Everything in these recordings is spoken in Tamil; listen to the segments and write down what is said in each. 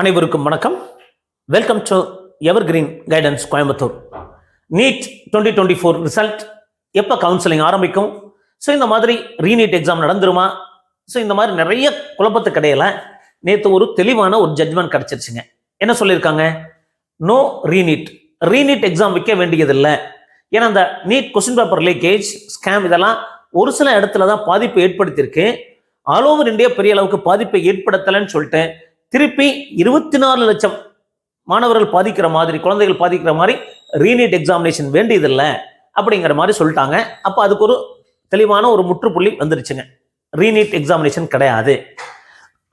அனைவருக்கும் வணக்கம். Welcome to evergreen guidance Coimbatore NEET twenty twenty four result எப்போ கவுன்சிலிங் ஆரம்பிக்கும்? ஸோ இந்த மாதிரி ரீநீட் எக்ஸாம் நடந்துருமா? ஸோ இந்த மாதிரி நிறைய குழப்பத்துக்கு இடையில நேற்று ஒரு தெளிவான ஒரு ஜட்மெண்ட் கிடச்சிருச்சுங்க. என்ன சொல்லியிருக்காங்க? நோ ரீநீட் ரீநீட் எக்ஸாம் வைக்க வேண்டியதில்லை. ஏன்னா அந்த NEET question paper leakage scam இதெல்லாம் ஒரு சில இடத்துல தான் பாதிப்பு ஏற்படுத்தியிருக்கு. ஆல் ஓவர் இந்தியா பெரிய அளவுக்கு பாதிப்பை ஏற்படுத்தலைன்னு சொல்லிட்டு திருப்பி இருபத்தி நாலு லட்சம் மாணவர்கள் பாதிக்கிற மாதிரி குழந்தைகள் பாதிக்கிற மாதிரி ரீநீட் எக்ஸாமினேஷன் வேண்டியதில்லை அப்படிங்கிற மாதிரி சொல்லிட்டாங்க. அப்போ அதுக்கு ஒரு தெளிவான ஒரு முற்றுப்புள்ளி வந்துருச்சுங்க. ரீநீட் எக்ஸாமினேஷன் கிடையாது.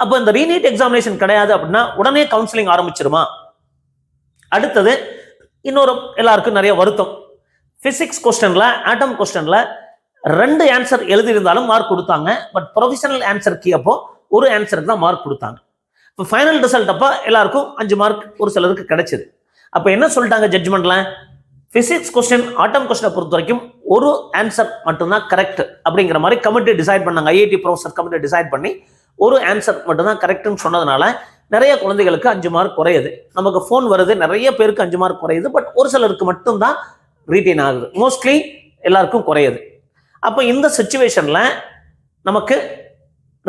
அப்போ இந்த ரீநீட் எக்ஸாமினேஷன் கிடையாது அப்படின்னா உடனே கவுன்சிலிங் ஆரம்பிச்சிருமா? அடுத்தது இன்னொரு எல்லாருக்கும் நிறைய வருத்தம். ஃபிசிக்ஸ் கொஸ்டனில் ஆட்டம் கொஸ்டனில் ரெண்டு ஆன்சர் எழுதியிருந்தாலும் மார்க் கொடுத்தாங்க. பட் ப்ரொஃபஷனல் ஆன்சர் கீ அப்போ ஒரு ஆன்சருக்கு தான் மார்க் கொடுத்தாங்க. இப்போ ஃபைனல் ரிசல்ட் அப்போ எல்லாருக்கும் அஞ்சு மார்க் ஒரு சிலருக்கு கிடைச்சிது. அப்போ என்ன சொல்லிட்டாங்க ஜட்ஜ்மெண்ட்ல ஃபிசிக்ஸ் கொஸ்டின் ஆட்டம் கொஸ்டினை பொறுத்த வரைக்கும் ஒரு ஆன்சர் மட்டும்தான் கரெக்ட் அப்படிங்கிற மாதிரி கமிட்டி டிசைட் பண்ணாங்க. ஐஐடி ப்ரொஃபஸர் கமிட்டி டிசைட் பண்ணி ஒரு ஆன்சர் மட்டும்தான் கரெக்ட்னு சொன்னதுனால நிறைய குழந்தைகளுக்கு அஞ்சு மார்க் குறையுது. நமக்கு ஃபோன் வருது நிறைய பேருக்கு அஞ்சு மார்க் குறையுது பட் ஒரு சிலருக்கு மட்டும்தான் ரீட்டைன் ஆகுது. மோஸ்ட்லி எல்லாருக்கும் குறையுது. அப்போ இந்த சுச்சுவேஷனில் நமக்கு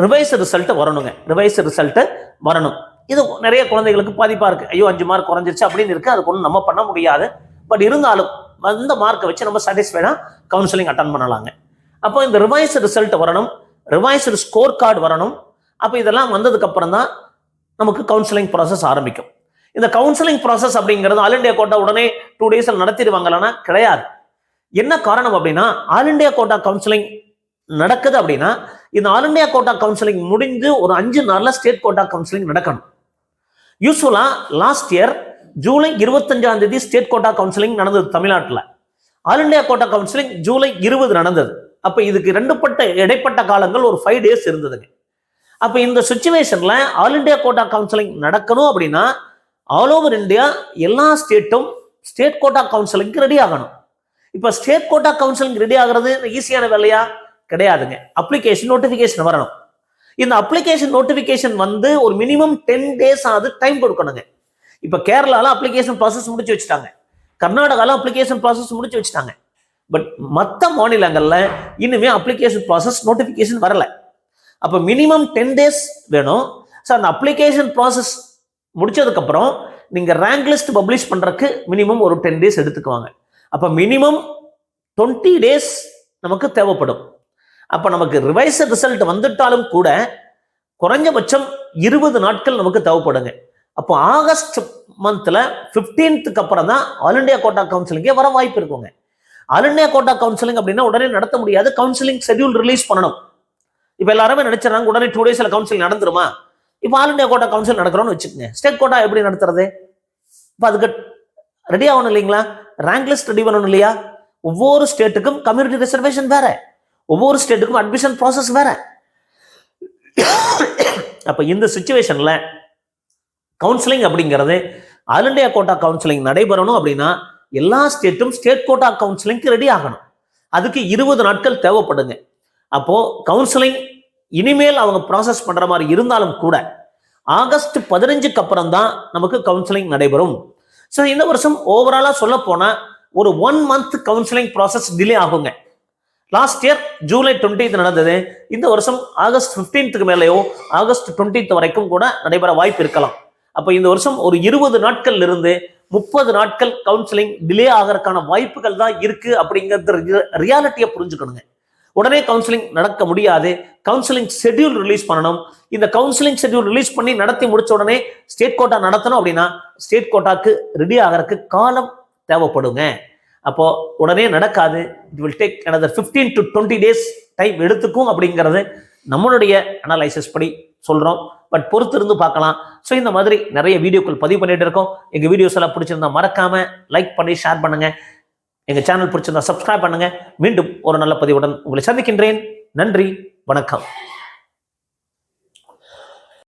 ரிவைஸ் ரிசல்ட்டை வரணுங்க. ரிவைஸ் ரிசல்ட்டை வரணும். இது நிறைய குழந்தைகளுக்கு பாதிப்பாக இருக்குது ஐயோ அஞ்சு மார்க் குறைஞ்சிருச்சு அப்படின்னு இருக்குது அதுக்கு ஒன்றும் நம்ம பண்ண முடியாது. பட் இருந்தாலும் அந்த மார்க்கை வச்சு நம்ம சாட்டிஸ்ஃபைடாக கவுன்சிலிங் அட்டன் பண்ணலாங்க. அப்போ இந்த ரிவைஸ் ரிசல்ட் வரணும். ரிவைஸ்டு ஸ்கோர் கார்டு வரணும். அப்போ இதெல்லாம் வந்ததுக்கப்புறம் தான் நமக்கு கவுன்சிலிங் ப்ராசஸ் ஆரம்பிக்கும். இந்த கவுன்சிலிங் ப்ராசஸ் அப்படிங்கிறது ஆல் இண்டியா கோட்டா உடனே டூ டேஸில் நடத்திடுவாங்களான்னா கிடையாது. என்ன காரணம் அப்படின்னா ஆல் இண்டியா கோட்டா கவுன்சிலிங் நடக்குது அப்படின்னா இந்த ஆல் இண்டியா கோட்டா கவுன்சிலிங் முடிந்து ஒரு அஞ்சு நாளில் ஸ்டேட் கோட்டா கவுன்சிலிங் நடக்கணும். யூஸ்வலா லாஸ்ட் இயர் ஜூலை இருபத்தஞ்சாம் தேதி ஸ்டேட் கோட்டா கவுன்சிலிங் நடந்தது தமிழ்நாட்டில். All India quota counselling July இருபது நடந்தது. அப்போ இதுக்கு ரெண்டு பட்ட இடைப்பட்ட காலங்கள் ஒரு ஃபைவ் டேஸ் இருந்ததுங்க. அப்போ இந்த சுச்சுவேஷனில் ஆல் இண்டியா கோட்டா கவுன்சிலிங் நடக்கணும் அப்படின்னா ஆல் ஓவர் இந்தியா எல்லா ஸ்டேட்டும் ஸ்டேட் கோட்டா கவுன்சிலிங்க்கு ரெடி ஆகணும். இப்போ ஸ்டேட் கோட்டா கவுன்சிலிங் ரெடி ஆகிறது ஈஸியான வேலையா? கிடையாதுங்க. அப்ளிகேஷன் நோட்டிஃபிகேஷன் வரணும். இந்த அப்ளிகேஷன் நோட்டிஃபிகேஷன் வந்து ஒரு மினிமம் டென் டேஸ் ஆகுது டைம் கொடுக்கணுங்க. இப்போ கேரளால அப்ளிகேஷன் ப்ராசஸ் முடிச்சு வச்சுட்டாங்க. கர்நாடகாவில் அப்ளிகேஷன் ப்ராசஸ் முடிச்சு வச்சுட்டாங்க. பட் மற்ற மாநிலங்களில் இன்னுமே அப்ளிகேஷன் ப்ராசஸ் நோட்டிஃபிகேஷன் வரல. அப்போ மினிமம் டென் டேஸ் வேணும். ஸோ அந்த அப்ளிகேஷன் ப்ராசஸ் முடிச்சதுக்கப்புறம் நீங்கள் ரேங்க் லிஸ்ட் பப்ளிஷ் பண்ணுறதுக்கு மினிமம் ஒரு டென் டேஸ் எடுத்துக்குவாங்க. அப்போ மினிமம் டுவெண்ட்டி டேஸ் நமக்கு தேவைப்படும். அப்போ நமக்கு ரிவைஸ் ரிசல்ட் வந்துட்டாலும் கூட குறைஞ்சபட்சம் இருபது நாட்கள் நமக்கு தேவைப்படுங்க. அப்போ ஆகஸ்ட் மந்தில் ஃபிஃப்டீன்த்துக்கு அப்புறம் தான் ஆல் இண்டியா கோட்டா கவுன்சிலிங்கே வர வாய்ப்பு இருக்குங்க. ஆல் இண்டியா கோட்டா கவுன்சிலிங் அப்படின்னா உடனே நடத்த முடியாது கவுன்சிலிங் ஷெட்யூல் ரிலீஸ் பண்ணணும். இப்போ எல்லாருமே நினைச்சாங்க உடனே டூ டேஸில் கவுன்சிலிங் நடந்துருமா? இப்போ ஆல் இண்டியா கோட்டா கவுன்சில் நடக்கிறோம்னு வச்சுக்கோங்க. ஸ்டேட் கோட்டா எப்படி நடத்துறது? இப்போ அதுக்கு ரெடி ஆகணும் இல்லைங்களா? ரேங்க் லிஸ்ட் ரெடி பண்ணணும் இல்லையா? ஒவ்வொரு ஸ்டேட்டுக்கும் கம்யூனிட்டி ரிசர்வேஷன் வேற. ஒவ்வொரு ஸ்டேட்டுக்கும் அட்மிஷன் ப்ராசஸ் வேற. அப்போ இந்த சுச்சுவேஷனில் கவுன்சிலிங் அப்படிங்கிறது ஆல் இண்டியா கோட்டா கவுன்சிலிங் நடைபெறணும் அப்படின்னா எல்லா ஸ்டேட்டும் ஸ்டேட் கோட்டா கவுன்சிலிங்க்கு ரெடி ஆகணும். அதுக்கு இருபது நாட்கள் தேவைப்படுங்க. அப்போ கவுன்சிலிங் இனிமேல் அவங்க ப்ராசஸ் பண்ற மாதிரி இருந்தாலும் கூட ஆகஸ்ட் பதினஞ்சுக்கு அப்புறம் தான் நமக்கு கவுன்சிலிங் நடைபெறும். ஸோ இந்த வருஷம் ஓவராலாக சொல்ல போனால் ஒரு one month counselling process delay ஆகுங்க. லாஸ்ட் இயர் ஜூலை டுவெண்ட்டீத் நடந்தது. இந்த வருஷம் ஆகஸ்ட் ஃபிஃப்டீன்த்துக்கு மேலேயோ ஆகஸ்ட் டுவெண்ட்டீத் வரைக்கும் கூட நடைபெற வாய்ப்பு இருக்கலாம். அப்போ இந்த வருஷம் ஒரு இருபது நாட்கள் இருந்து முப்பது நாட்கள் கவுன்சிலிங் டிலே ஆகிறதுக்கான வாய்ப்புகள் தான் இருக்கு அப்படிங்கிறது ரியாலிட்டியை புரிஞ்சுக்கணுங்க. உடனே கவுன்சிலிங் நடக்க முடியாது. கவுன்சிலிங் ஷெட்யூல் ரிலீஸ் பண்ணணும். இந்த கவுன்சிலிங் ஷெட்யூல் ரிலீஸ் பண்ணி நடத்தி முடிச்ச உடனே ஸ்டேட் கோட்டா நடத்தணும் அப்படின்னா ஸ்டேட் கோட்டாக்கு ரெடி ஆகிறதுக்கு காலம் தேவைப்படுங்க. அப்போ உடனே நடக்காது. It will take another fifteen to twenty days time எடுத்துக்கும் அப்படிங்கிறது நம்மளுடைய அனலைசிஸ் படி சொல்கிறோம் பட் பொறுத்து இருந்து பார்க்கலாம். ஸோ இந்த மாதிரி நிறைய வீடியோக்கள் பதிவு பண்ணிட்டு இருக்கோம். எங்கள் வீடியோஸ் எல்லாம் பிடிச்சிருந்தா மறக்காம லைக் பண்ணி ஷேர் பண்ணுங்க. எங்கள் சேனல் பிடிச்சிருந்தா சப்ஸ்கிரைப் பண்ணுங்க. மீண்டும் ஒரு நல்ல பதிவுடன் உங்களை சந்திக்கின்றேன். நன்றி. வணக்கம்.